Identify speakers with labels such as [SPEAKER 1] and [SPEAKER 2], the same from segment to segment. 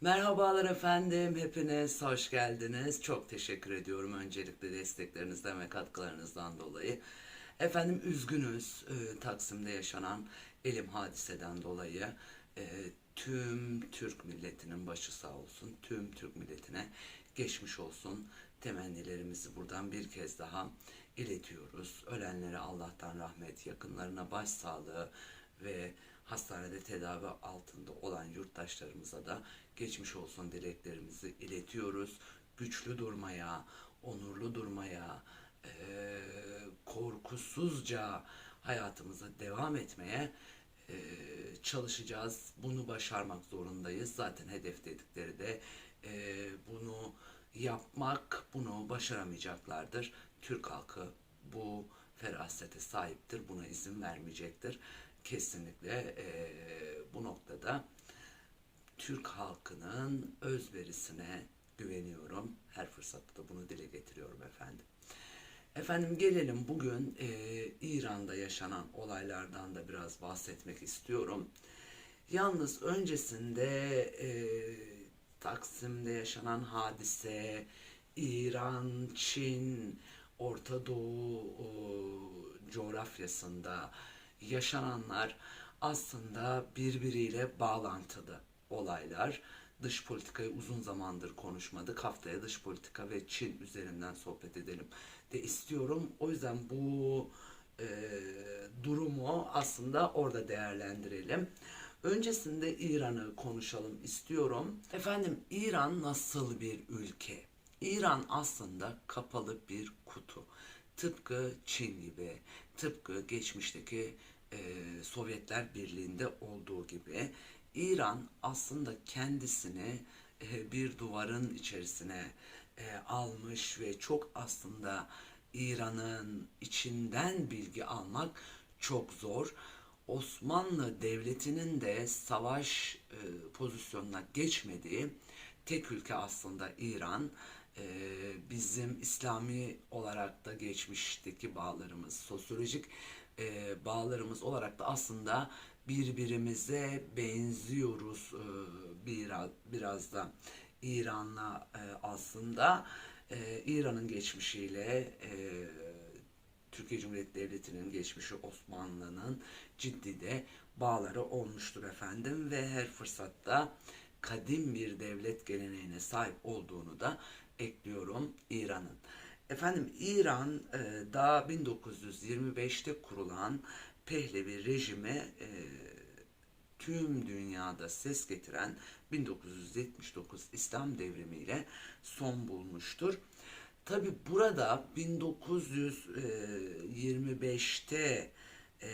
[SPEAKER 1] Merhabalar efendim, hepiniz hoş geldiniz. Çok teşekkür ediyorum öncelikle desteklerinizden ve katkılarınızdan dolayı. Efendim üzgünüz e, Taksim'de yaşanan elim hadiseden dolayı. E, tüm Türk milletinin başı sağ olsun, tüm Türk milletine geçmiş olsun. Temennilerimizi buradan bir kez daha iletiyoruz. Ölenlere Allah'tan rahmet, yakınlarına başsağlığı ve hastanede tedavi altında olan yurttaşlarımıza da geçmiş olsun dileklerimizi iletiyoruz. Güçlü durmaya, onurlu durmaya, eee, korkusuzca hayatımıza devam etmeye eee, çalışacağız. Bunu başarmak zorundayız. Zaten hedef dedikleri de eee, bunu yapmak, bunu başaramayacaklardır. Türk halkı bu ferasete sahiptir. Buna izin vermeyecektir. Kesinlikle eee, bu noktada Türk halkının özverisine güveniyorum. Her fırsatta da bunu dile getiriyorum efendim. Efendim gelelim bugün eee, İran'da yaşanan olaylardan da biraz bahsetmek istiyorum. Yalnız öncesinde eee, Taksim'de yaşanan hadise, İran, Çin, Orta Doğu eee, coğrafyasında yaşananlar aslında birbiriyle bağlantılı olaylar. Dış politikayı uzun zamandır konuşmadık. Haftaya dış politika ve Çin üzerinden sohbet edelim de istiyorum. O yüzden bu e, durumu aslında orada değerlendirelim. Öncesinde İran'ı konuşalım istiyorum. Efendim İran nasıl bir ülke? İran aslında kapalı bir kutu. Tıpkı Çin gibi, tıpkı geçmişteki e, Sovyetler Birliği'nde olduğu gibi İran aslında kendisini e, bir duvarın içerisine e, almış ve çok aslında İran'ın içinden bilgi almak çok zor. Osmanlı Devleti'nin de savaş e, pozisyonuna geçmediği tek ülke aslında İran. Bizim İslami olarak da geçmişteki bağlarımız, sosyolojik bağlarımız olarak da aslında birbirimize benziyoruz e, biraz, biraz da İran'la e, aslında e, İran'ın geçmişiyle Türkiye Cumhuriyeti Devleti'nin geçmişi Osmanlı'nın ciddi de bağları olmuştur efendim ve her fırsatta kadim bir devlet geleneğine sahip olduğunu da ekliyorum İran'ın. Efendim İran daha 1925'te kurulan Pehlevi rejime e, tüm dünyada ses getiren 1979 İslam devrimiyle son bulmuştur. Tabi burada 1925'te e,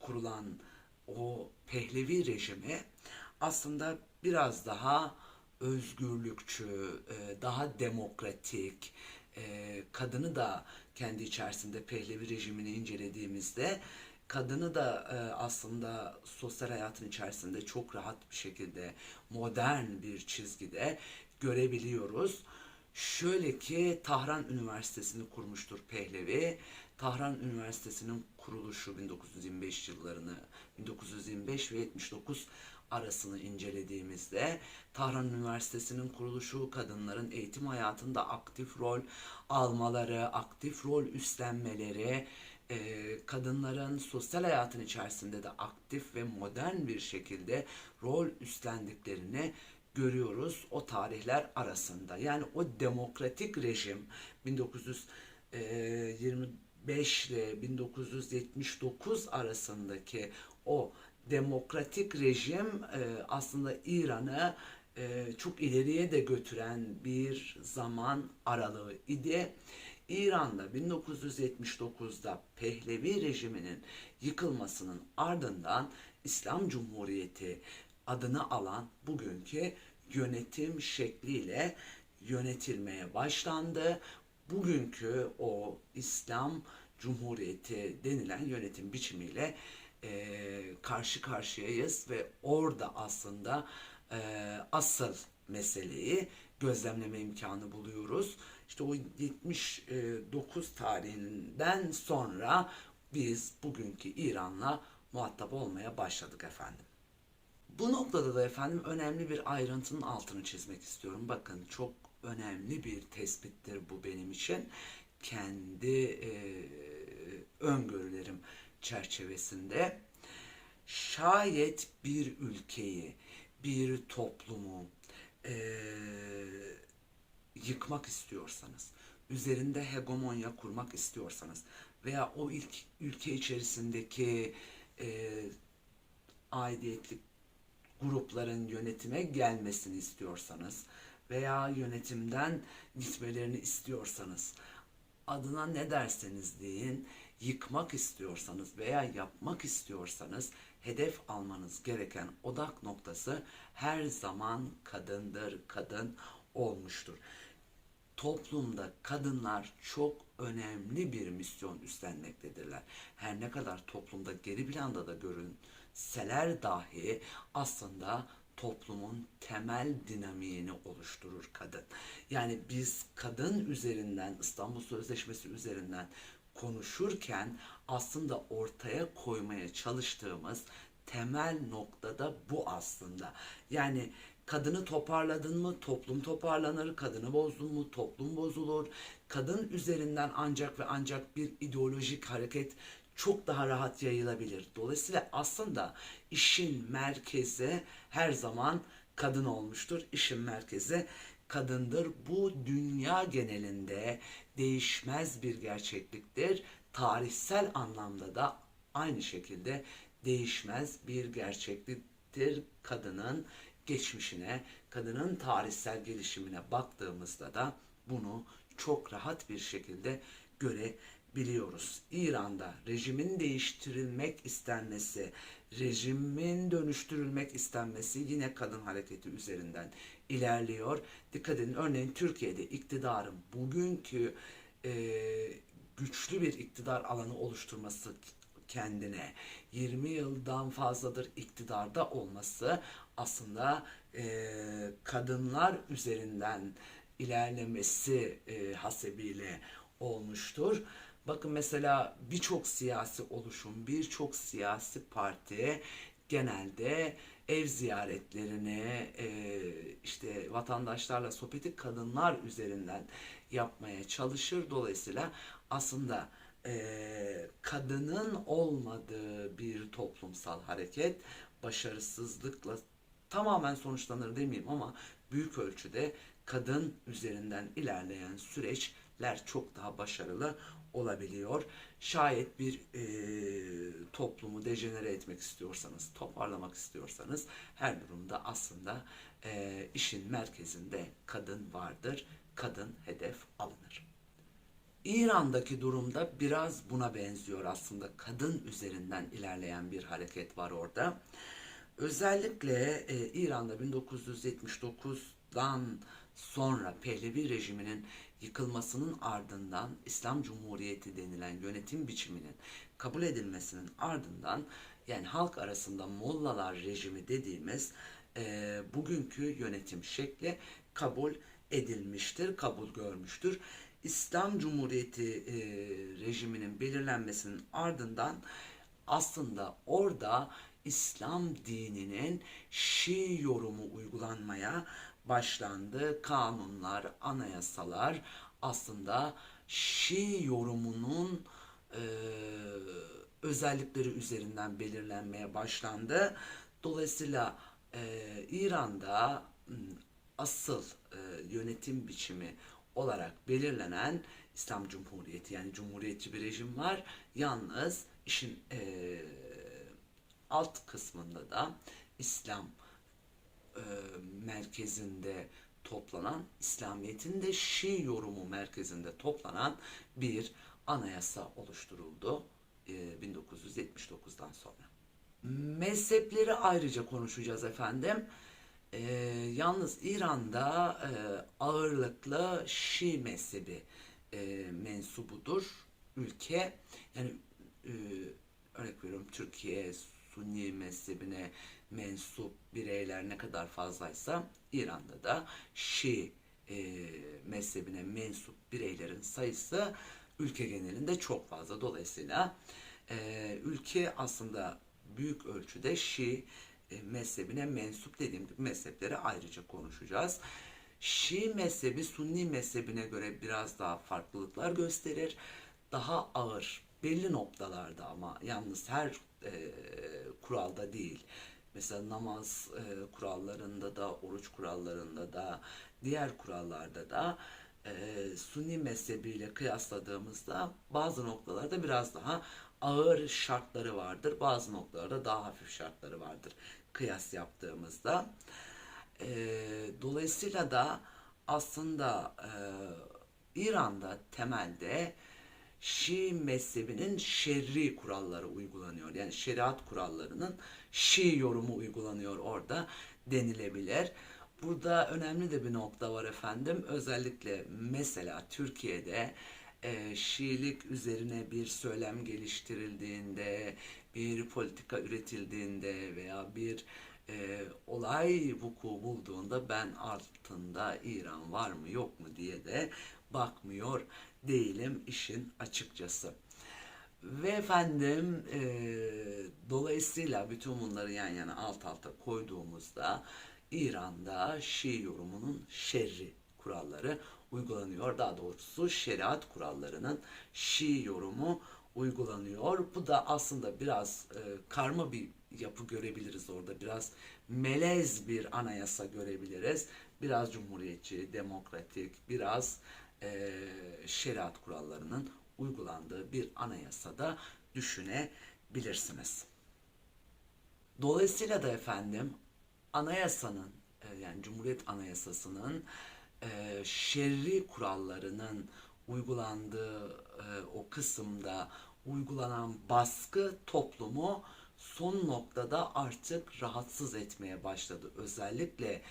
[SPEAKER 1] kurulan o Pehlevi rejimi aslında biraz daha özgürlükçü, e, daha demokratik, e, kadını da kendi içerisinde Pehlevi rejimini incelediğimizde kadını da e, aslında sosyal hayatın içerisinde çok rahat bir şekilde modern bir çizgide görebiliyoruz. Şöyle ki Tahran Üniversitesi'ni kurmuştur Pehlevi. Tahran Üniversitesi'nin kuruluşu 1925 yıllarını 1925 ve 79 arasını incelediğimizde Tahran Üniversitesi'nin kuruluşu kadınların eğitim hayatında aktif rol almaları, aktif rol üstlenmeleri, e, kadınların sosyal hayatın içerisinde de aktif ve modern bir şekilde rol üstlendiklerini görüyoruz o tarihler arasında. Yani o demokratik rejim 1925 ile 1979 arasındaki o demokratik rejim e, aslında İran'ı e, çok ileriye de götüren bir zaman aralığı idi. İran'da 1979'da Pehlevi rejiminin yıkılmasının ardından İslam Cumhuriyeti adını alan bugünkü yönetim şekliyle yönetilmeye başlandı. Bugünkü o İslam Cumhuriyeti denilen yönetim biçimiyle e, karşı karşıyayız ve orada aslında e, asıl meseleyi gözlemleme imkanı buluyoruz. İşte o 79 tarihinden sonra biz bugünkü İran'la muhatap olmaya başladık efendim. Bu noktada da efendim önemli bir ayrıntının altını çizmek istiyorum. Bakın çok önemli bir tespittir bu benim için. Kendi e, öngörülerim çerçevesinde şayet bir ülkeyi, bir toplumu e, yıkmak istiyorsanız, üzerinde hegemonya kurmak istiyorsanız veya o ilk ülke içerisindeki e, aidiyetlik grupların yönetime gelmesini istiyorsanız veya yönetimden gitmelerini istiyorsanız adına ne derseniz deyin yıkmak istiyorsanız veya yapmak istiyorsanız hedef almanız gereken odak noktası her zaman kadındır, kadın olmuştur. Toplumda kadınlar çok önemli bir misyon üstlenmektedirler. Her ne kadar toplumda geri planda da görünseler dahi aslında toplumun temel dinamiğini oluşturur kadın. Yani biz kadın üzerinden İstanbul Sözleşmesi üzerinden konuşurken aslında ortaya koymaya çalıştığımız temel noktada bu aslında. Yani kadını toparladın mı toplum toparlanır, kadını bozdun mu toplum bozulur. Kadın üzerinden ancak ve ancak bir ideolojik hareket çok daha rahat yayılabilir. Dolayısıyla aslında işin merkezi her zaman kadın olmuştur. İşin merkezi kadındır. Bu dünya genelinde değişmez bir gerçekliktir. Tarihsel anlamda da aynı şekilde değişmez bir gerçekliktir kadının geçmişine, kadının tarihsel gelişimine baktığımızda da bunu çok rahat bir şekilde görebiliyoruz. İran'da rejimin değiştirilmek istenmesi, rejimin dönüştürülmek istenmesi yine kadın hareketi üzerinden ilerliyor. Dikkat edin örneğin Türkiye'de iktidarın bugünkü e, güçlü bir iktidar alanı oluşturması kendine 20 yıldan fazladır iktidarda olması aslında e, kadınlar üzerinden ilerlemesi e, hasebiyle olmuştur. Bakın mesela birçok siyasi oluşum, birçok siyasi parti genelde ev ziyaretlerini e, işte vatandaşlarla sohbeti kadınlar üzerinden yapmaya çalışır. Dolayısıyla aslında e, kadının olmadığı bir toplumsal hareket başarısızlıkla tamamen sonuçlanır demeyeyim ama büyük ölçüde kadın üzerinden ilerleyen süreçler çok daha başarılı olabiliyor. Şayet bir e, toplumu dejenere etmek istiyorsanız, toparlamak istiyorsanız her durumda aslında e, işin merkezinde kadın vardır. Kadın hedef alınır. İran'daki durumda biraz buna benziyor aslında. Kadın üzerinden ilerleyen bir hareket var orada. Özellikle e, İran'da 1979'dan sonra Pehlevi rejiminin yıkılmasının ardından İslam Cumhuriyeti denilen yönetim biçiminin kabul edilmesinin ardından yani halk arasında Mollalar rejimi dediğimiz e, bugünkü yönetim şekli kabul edilmiştir, kabul görmüştür. İslam Cumhuriyeti e, rejiminin belirlenmesinin ardından aslında orada İslam dininin Şii yorumu uygulanmaya başlandı. Kanunlar, anayasalar aslında Şii yorumunun e, özellikleri üzerinden belirlenmeye başlandı. Dolayısıyla e, İran'da asıl e, yönetim biçimi olarak belirlenen İslam Cumhuriyeti yani cumhuriyetçi bir rejim var. Yalnız işin e, alt kısmında da İslam e, merkezinde toplanan, İslamiyet'in de Şii yorumu merkezinde toplanan bir anayasa oluşturuldu e, 1979'dan sonra. Mezhepleri ayrıca konuşacağız efendim. E, yalnız İran'da e, ağırlıklı Şii mezhebi e, mensubudur ülke. Yani e, örnek veriyorum Türkiye, Sunni mezhebine mensup bireyler ne kadar fazlaysa İran'da da Şii e, mezhebine mensup bireylerin sayısı ülke genelinde çok fazla. Dolayısıyla e, ülke aslında büyük ölçüde Şii e, mezhebine mensup dediğim gibi mezhepleri ayrıca konuşacağız. Şii mezhebi Sunni mezhebine göre biraz daha farklılıklar gösterir. Daha ağır belli noktalarda ama yalnız her e, kuralda değil. Mesela namaz e, kurallarında da, oruç kurallarında da, diğer kurallarda da e, Sunni mezhebiyle kıyasladığımızda bazı noktalarda biraz daha ağır şartları vardır. Bazı noktalarda daha hafif şartları vardır kıyas yaptığımızda. E, dolayısıyla da aslında e, İran'da temelde Şii mezhebinin şerri kuralları uygulanıyor. Yani şeriat kurallarının Şii yorumu uygulanıyor orada denilebilir. Burada önemli de bir nokta var efendim. Özellikle mesela Türkiye'de e, Şiilik üzerine bir söylem geliştirildiğinde, bir politika üretildiğinde veya bir e, olay vuku bulduğunda ben altında İran var mı yok mu diye de bakmıyor değilim işin açıkçası. Ve efendim e, dolayısıyla bütün bunları yan yana alt alta koyduğumuzda İran'da Şii yorumunun şerri kuralları uygulanıyor. Daha doğrusu şeriat kurallarının Şii yorumu uygulanıyor. Bu da aslında biraz e, karma bir yapı görebiliriz orada. Biraz melez bir anayasa görebiliriz. Biraz cumhuriyetçi, demokratik, biraz e, şeriat kurallarının uygulandığı bir anayasada düşünebilirsiniz. Dolayısıyla da efendim anayasanın e, yani Cumhuriyet Anayasası'nın e, şerri kurallarının uygulandığı e, o kısımda uygulanan baskı toplumu son noktada artık rahatsız etmeye başladı. Özellikle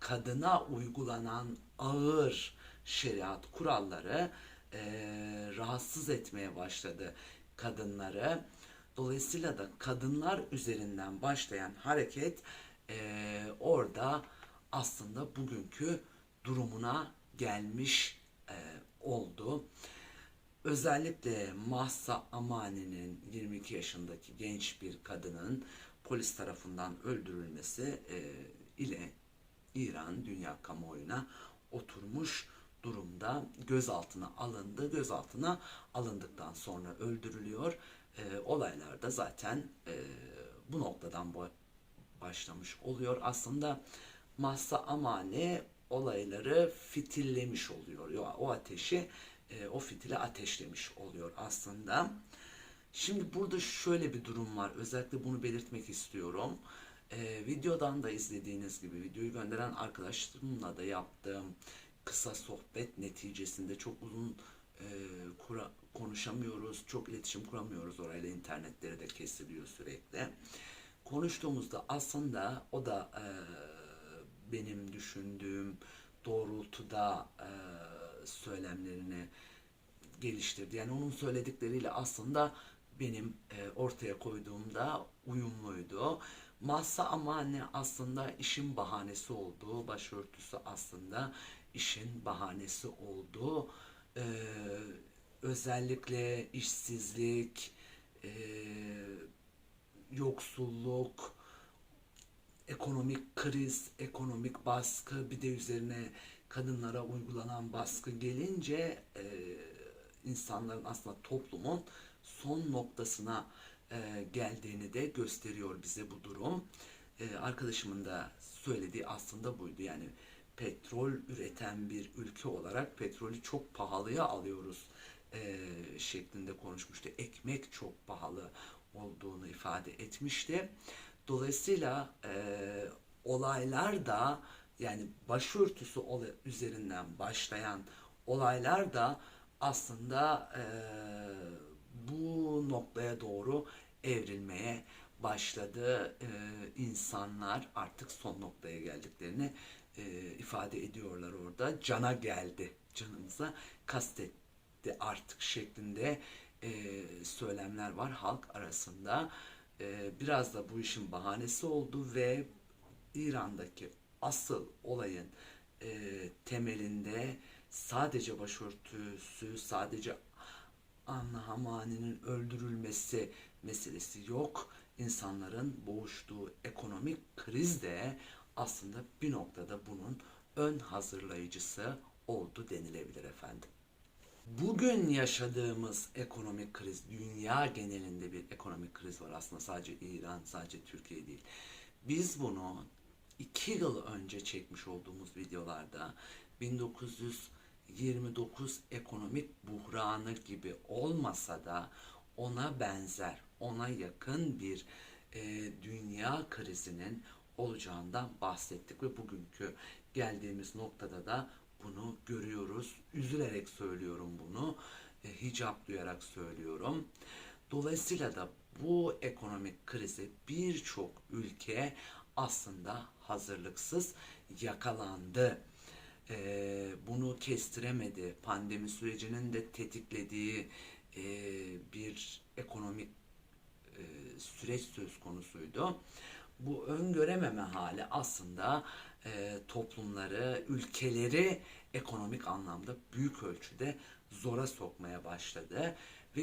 [SPEAKER 1] kadına uygulanan ağır şeriat kuralları e, rahatsız etmeye başladı kadınları. Dolayısıyla da kadınlar üzerinden başlayan hareket e, orada aslında bugünkü durumuna gelmiş e, oldu. Özellikle Mahsa Amani'nin 22 yaşındaki genç bir kadının polis tarafından öldürülmesi e, ile İran dünya kamuoyuna oturmuş durumda gözaltına alındı. Gözaltına alındıktan sonra öldürülüyor. E, olaylar da zaten e, bu noktadan başlamış oluyor. Aslında Mahsa Amani olayları fitillemiş oluyor. O ateşi, e, o fitili ateşlemiş oluyor aslında. Şimdi burada şöyle bir durum var. Özellikle bunu belirtmek istiyorum. E, videodan da izlediğiniz gibi videoyu gönderen arkadaşlarımla da yaptığım kısa sohbet neticesinde çok uzun e, kura, konuşamıyoruz, çok iletişim kuramıyoruz orayla internetleri de kesiliyor sürekli. Konuştuğumuzda aslında o da e, benim düşündüğüm doğrultuda e, söylemlerini geliştirdi. Yani onun söyledikleriyle aslında benim e, ortaya koyduğumda uyumluydu. Masa amane aslında işin bahanesi olduğu, başörtüsü aslında işin bahanesi olduğu, e, özellikle işsizlik, e, yoksulluk, ekonomik kriz, ekonomik baskı, bir de üzerine kadınlara uygulanan baskı gelince e, insanların aslında toplumun son noktasına e, geldiğini de gösteriyor bize bu durum. E, arkadaşımın da söylediği aslında buydu. Yani petrol üreten bir ülke olarak petrolü çok pahalıya alıyoruz e, şeklinde konuşmuştu. Ekmek çok pahalı olduğunu ifade etmişti. Dolayısıyla e, olaylar da yani başörtüsü üzerinden başlayan olaylar da aslında e, bu noktaya doğru evrilmeye başladı. E, insanlar artık son noktaya geldiklerini e, ifade ediyorlar orada. Cana geldi, canımıza kastetti artık şeklinde e, söylemler var halk arasında. E, biraz da bu işin bahanesi oldu ve İran'daki asıl olayın e, temelinde sadece başörtüsü, sadece Anna Hamani'nin öldürülmesi meselesi yok. insanların boğuştuğu ekonomik kriz de aslında bir noktada bunun ön hazırlayıcısı oldu denilebilir efendim. Bugün yaşadığımız ekonomik kriz, dünya genelinde bir ekonomik kriz var aslında sadece İran, sadece Türkiye değil. Biz bunu iki yıl önce çekmiş olduğumuz videolarda 1929 ekonomik buhranı gibi olmasa da ona benzer, ona yakın bir e, dünya krizinin olacağından bahsettik ve bugünkü geldiğimiz noktada da bunu görüyoruz. Üzülerek söylüyorum bunu. E, hicap duyarak söylüyorum. Dolayısıyla da bu ekonomik krizi birçok ülke aslında hazırlıksız yakalandı. E, bunu kestiremedi. Pandemi sürecinin de tetiklediği e, bir ekonomik e, süreç söz konusuydu. Bu öngörememe hali aslında e, toplumları, ülkeleri ekonomik anlamda büyük ölçüde zora sokmaya başladı ve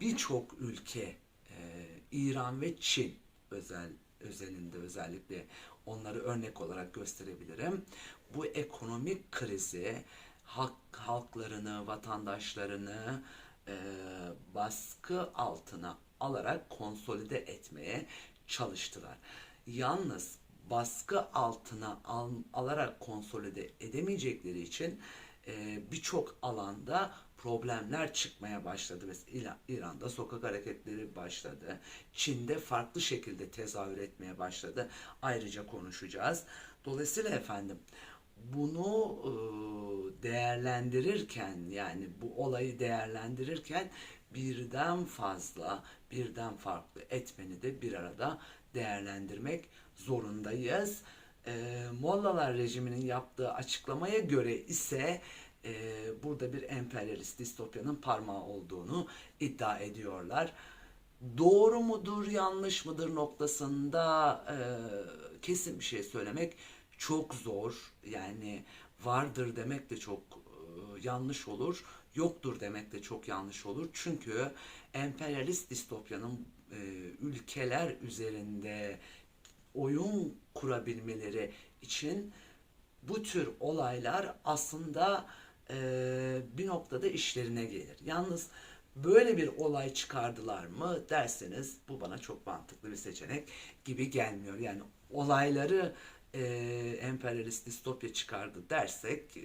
[SPEAKER 1] birçok ülke, e, İran ve Çin özel özelinde özellikle onları örnek olarak gösterebilirim. Bu ekonomik krizi halk, halklarını, vatandaşlarını e, baskı altına alarak konsolide etmeye çalıştılar. Yalnız baskı altına al, alarak konsolide edemeyecekleri için e, birçok alanda problemler çıkmaya başladı. Mesela İran'da sokak hareketleri başladı. Çin'de farklı şekilde tezahür etmeye başladı. Ayrıca konuşacağız. Dolayısıyla efendim bunu e, değerlendirirken yani bu olayı değerlendirirken birden fazla, birden farklı etmeni de bir arada değerlendirmek zorundayız. E, Mollalar rejiminin yaptığı açıklamaya göre ise e, burada bir emperyalist distopyanın parmağı olduğunu iddia ediyorlar. Doğru mudur, yanlış mıdır noktasında e, kesin bir şey söylemek çok zor. Yani vardır demek de çok e, yanlış olur. Yoktur demek de çok yanlış olur. Çünkü emperyalist distopyanın e, ülkeler üzerinde oyun kurabilmeleri için bu tür olaylar aslında e, bir noktada işlerine gelir. Yalnız böyle bir olay çıkardılar mı derseniz bu bana çok mantıklı bir seçenek gibi gelmiyor. Yani olayları e, emperyalist distopya çıkardı dersek e,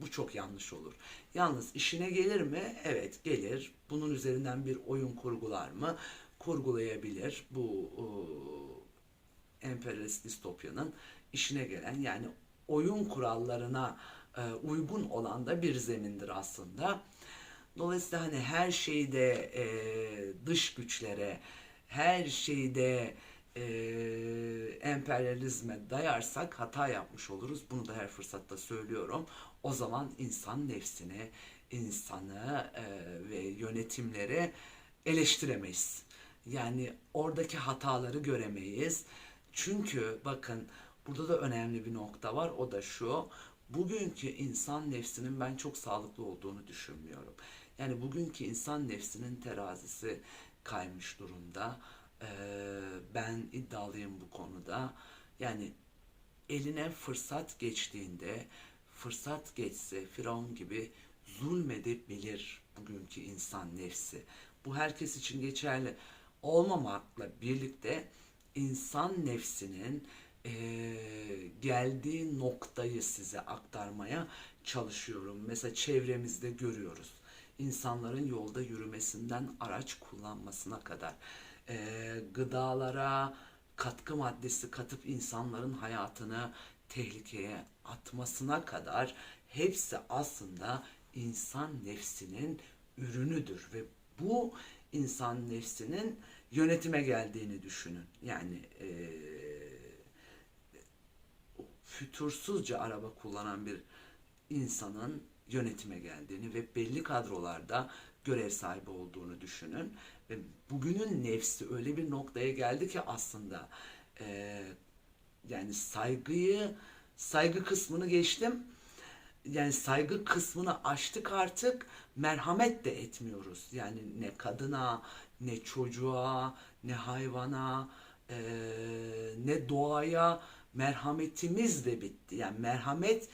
[SPEAKER 1] bu çok yanlış olur. Yalnız işine gelir mi? Evet gelir. Bunun üzerinden bir oyun kurgular mı? Kurgulayabilir. Bu e, emperyalist distopyanın işine gelen yani oyun kurallarına e, uygun olan da bir zemindir aslında. Dolayısıyla hani her şeyde e, dış güçlere, her şeyde e, emperyalizme dayarsak hata yapmış oluruz. Bunu da her fırsatta söylüyorum. O zaman insan nefsini, insanı e, ve yönetimleri eleştiremeyiz. Yani oradaki hataları göremeyiz. Çünkü bakın burada da önemli bir nokta var. O da şu. Bugünkü insan nefsinin ben çok sağlıklı olduğunu düşünmüyorum. Yani bugünkü insan nefsinin terazisi kaymış durumda. Ee, ben iddialıyım bu konuda. Yani eline fırsat geçtiğinde fırsat geçse Firavun gibi zulmedebilir bugünkü insan nefsi. Bu herkes için geçerli olmamakla birlikte insan nefsinin e, geldiği noktayı size aktarmaya çalışıyorum. Mesela çevremizde görüyoruz. İnsanların yolda yürümesinden araç kullanmasına kadar e, gıdalara katkı maddesi katıp insanların hayatını tehlikeye atmasına kadar hepsi aslında insan nefsinin ürünüdür ve bu insan nefsinin yönetime geldiğini düşünün. Yani e, fütursuzca araba kullanan bir insanın yönetime geldiğini ve belli kadrolarda görev sahibi olduğunu düşünün. Ve bugünün nefsi öyle bir noktaya geldi ki aslında e, yani saygıyı saygı kısmını geçtim. Yani saygı kısmını açtık artık merhamet de etmiyoruz. Yani ne kadına ne çocuğa, ne hayvana, e, ne doğaya merhametimiz de bitti. Yani merhamet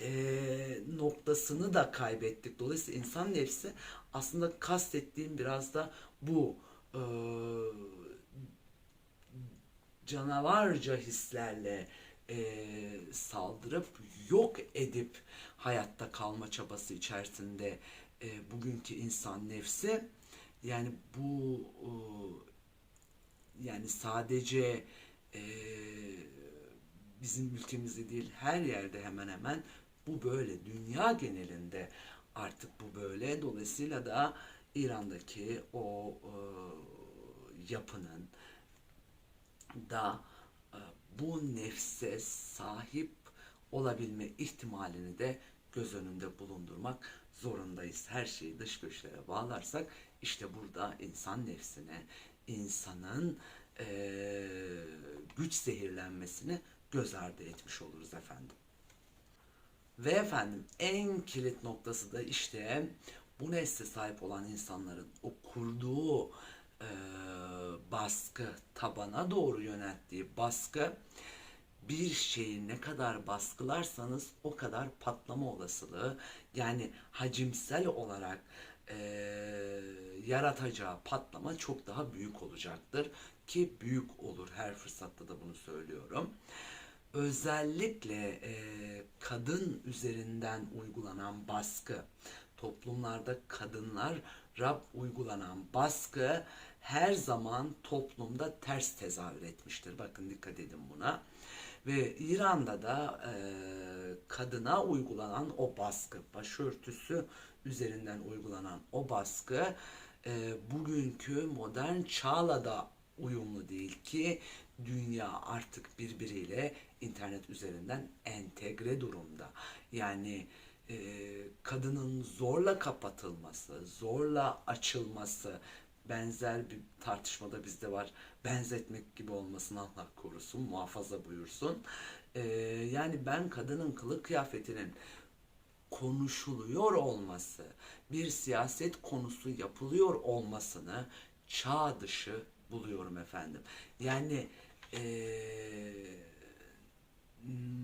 [SPEAKER 1] e, noktasını da kaybettik. Dolayısıyla insan nefsi aslında kastettiğim biraz da bu. E, canavarca hislerle e, saldırıp yok edip hayatta kalma çabası içerisinde e, bugünkü insan nefsi yani bu yani sadece e, bizim ülkemizde değil her yerde hemen hemen bu böyle dünya genelinde artık bu böyle dolayısıyla da İran'daki o yapının da e, bu nefse sahip olabilme ihtimalini de göz önünde bulundurmak zorundayız. Her şeyi dış güçlere bağlarsak işte burada insan nefsine, insanın e, güç zehirlenmesini göz ardı etmiş oluruz efendim. Ve efendim en kilit noktası da işte bu nesle sahip olan insanların o kurduğu e, baskı, tabana doğru yönelttiği baskı bir şeyi ne kadar baskılarsanız o kadar patlama olasılığı yani hacimsel olarak e, yaratacağı patlama çok daha büyük olacaktır ki büyük olur her fırsatta da bunu söylüyorum özellikle e, kadın üzerinden uygulanan baskı, toplumlarda kadınlara uygulanan baskı her zaman toplumda ters tezahür etmiştir. Bakın dikkat edin buna. Ve İran'da da e, kadına uygulanan o baskı, başörtüsü üzerinden uygulanan o baskı e, bugünkü modern çağla da uyumlu değil ki dünya artık birbiriyle internet üzerinden entegre durumda. Yani e, kadının zorla kapatılması, zorla açılması benzer bir tartışmada bizde var. Benzetmek gibi olmasını Allah korusun, muhafaza buyursun. E, yani ben kadının kılık kıyafetinin konuşuluyor olması, bir siyaset konusu yapılıyor olmasını çağ dışı buluyorum efendim. Yani eee,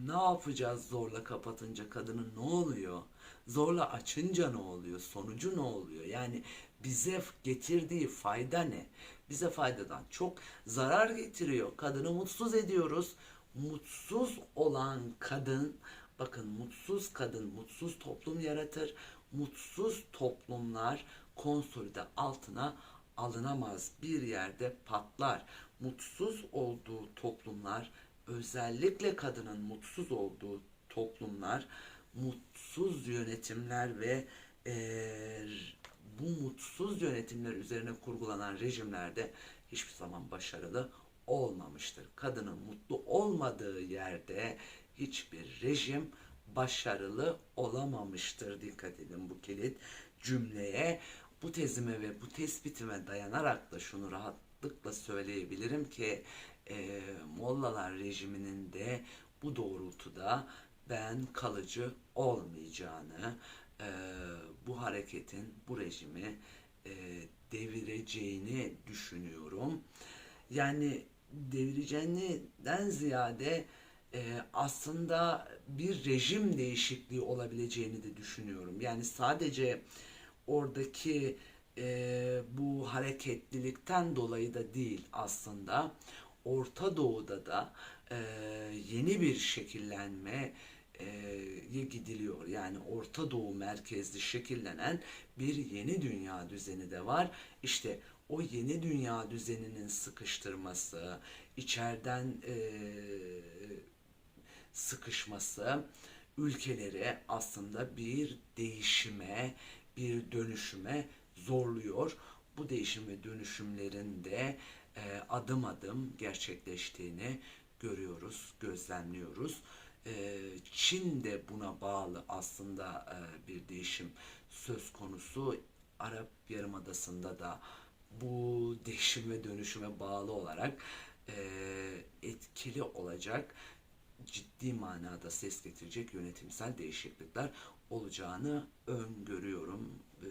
[SPEAKER 1] ne yapacağız zorla kapatınca kadının ne oluyor? Zorla açınca ne oluyor? Sonucu ne oluyor? Yani bize getirdiği fayda ne? Bize faydadan çok zarar getiriyor. Kadını mutsuz ediyoruz. Mutsuz olan kadın, bakın mutsuz kadın mutsuz toplum yaratır. Mutsuz toplumlar konsolide altına alınamaz. Bir yerde patlar. Mutsuz olduğu toplumlar özellikle kadının mutsuz olduğu toplumlar mutsuz yönetimler ve eee, bu mutsuz yönetimler üzerine kurgulanan rejimlerde hiçbir zaman başarılı olmamıştır. Kadının mutlu olmadığı yerde hiçbir rejim başarılı olamamıştır. Dikkat edin bu kilit cümleye. Bu tezime ve bu tespitime dayanarak da şunu rahatlıkla söyleyebilirim ki e, Mollalar rejiminin de bu doğrultuda ben kalıcı olmayacağını, e, bu hareketin, bu rejimi e, devireceğini düşünüyorum. Yani devireceğinden ziyade e, aslında bir rejim değişikliği olabileceğini de düşünüyorum. Yani sadece oradaki e, bu hareketlilikten dolayı da değil aslında Orta Doğu'da da e, yeni bir şekillenme e, gidiliyor. Yani Orta Doğu merkezli şekillenen bir yeni dünya düzeni de var. İşte o yeni dünya düzeninin sıkıştırması, içeriden e, sıkışması ülkeleri aslında bir değişime, bir dönüşüme zorluyor. Bu değişim ve dönüşümlerin de e, adım adım gerçekleştiğini görüyoruz, gözlemliyoruz. E, Çin de buna bağlı aslında e, bir değişim söz konusu. Arap Yarımadası'nda da bu değişim ve dönüşüme bağlı olarak e, etkili olacak ciddi manada ses getirecek yönetimsel değişiklikler olacağını öngörüyorum, e,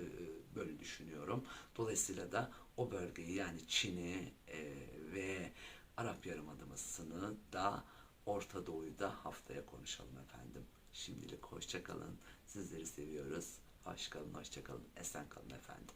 [SPEAKER 1] böyle düşünüyorum. Dolayısıyla da o bölgeyi yani Çin'i e, ve Arap Yarımadası'nı da Orta Doğu'yu da haftaya konuşalım efendim. Şimdilik hoşça kalın. Sizleri seviyoruz. Hoş kalın, hoşça kalın. Esen kalın efendim.